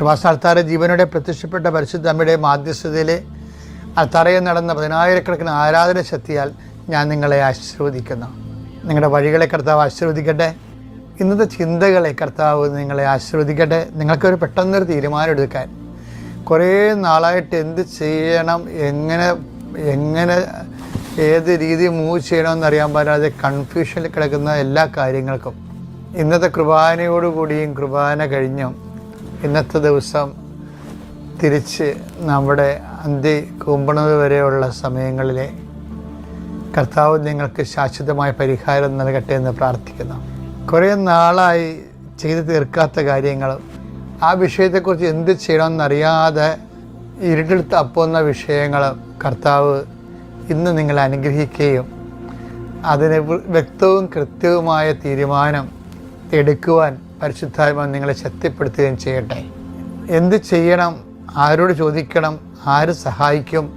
കൃപാസ അൾത്താര ജീവനോടെ പ്രത്യക്ഷപ്പെട്ട പരിശുദ്ധ അമ്മയുടെ മാധ്യസ്ഥതയിലെ അൾത്താറയിൽ നടന്ന പതിനായിരക്കണക്കിന് ആരാധന ശക്തിയാൽ ഞാൻ നിങ്ങളെ ആശീർവദിക്കുന്നു. നിങ്ങളുടെ വഴികളെ കർത്താവ് ആശീർവദിക്കട്ടെ. ഇന്നത്തെ ചിന്തകളെ കർത്താവ് നിങ്ങളെ ആശീർവദിക്കട്ടെ. നിങ്ങൾക്കൊരു പെട്ടെന്നൊരു തീരുമാനം എടുക്കാൻ. കുറേ നാളായിട്ട് എന്ത് ചെയ്യണം എങ്ങനെ എങ്ങനെ ഏത് രീതി മൂവ് ചെയ്യണമെന്നറിയാൻ പറ്റാതെ കൺഫ്യൂഷനിൽ കിടക്കുന്ന എല്ലാ കാര്യങ്ങൾക്കും. ഇന്നത്തെ കുർബാനയോടുകൂടിയും കുർബാന കഴിഞ്ഞും ഇന്നത്തെ ദിവസം തിരിച്ച് നമ്മുടെ അന്ത്യ കൂമ്പണത് വരെയുള്ള സമയങ്ങളിലെ കർത്താവ് നിങ്ങൾക്ക് ശാശ്വതമായ പരിഹാരം നൽകട്ടെ എന്ന് പ്രാർത്ഥിക്കുന്നു. കുറേ നാളായി ചെയ്തു തീർക്കാത്ത കാര്യങ്ങളും ആ വിഷയത്തെക്കുറിച്ച് എന്ത് ചെയ്യണമെന്നറിയാതെ ഇരുട്ടിൽ അപ്പുന്ന വിഷയങ്ങളും കർത്താവ് ഇന്ന് നിങ്ങളെ അനുഗ്രഹിക്കുകയും അതിന് വ്യക്തവും കൃത്യവുമായ തീരുമാനം എടുക്കുവാൻ പരിശുദ്ധാത്മ നിങ്ങളെ ശക്തിപ്പെടുത്തുകയും ചെയ്യട്ടെ. എന്ത് ചെയ്യണം? ആരോട് ചോദിക്കണം? ആര് സഹായിക്കും?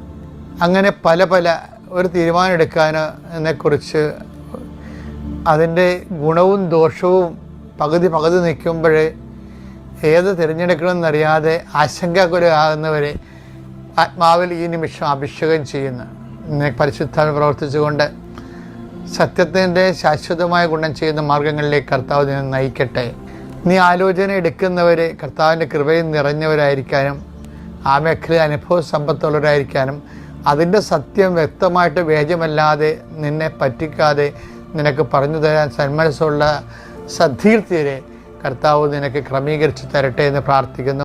അങ്ങനെ പല പല ഒരു തീരുമാനം എടുക്കാനെക്കുറിച്ച് അതിന്റെ ഗുണവും ദോഷവും പകുതി പകുതി നിൽക്കുമ്പോഴേ ഏത് തിരഞ്ഞെടുക്കണമെന്നറിയാതെ ആശങ്കാകുലരാകുന്നവരെ ആത്മാവിൽ ഈ നിമിഷം അഭിഷേകം ചെയ്യുന്നു. പരിശുദ്ധാൽ പ്രവർത്തിച്ചുകൊണ്ട് സത്യത്തിന്റെ ശാശ്വതമായ ഗുണം ചെയ്യുന്ന മാർഗങ്ങളിലേക്ക് കർത്താവ് നിന്നെ നയിക്കട്ടെ. നീ ആലോചന എടുക്കുന്നവരെ കർത്താവിന്റെ കൃപയിൽ നിറഞ്ഞവരായിരിക്കാനും ആ മേഖല അനുഭവ സമ്പത്തുള്ളവരായിരിക്കാനും അതിന്റെ സത്യം വ്യക്തമായിട്ട് വേജമല്ലാതെ നിന്നെ പറ്റിക്കാതെ നിനക്ക് പറഞ്ഞു തരാൻ സന്മനസ്സുള്ള സദ്ധീർത്തിയരെ കർത്താവ് നിനക്ക് ക്രമീകരിച്ച് തരട്ടെ എന്ന് പ്രാർത്ഥിക്കുന്നു.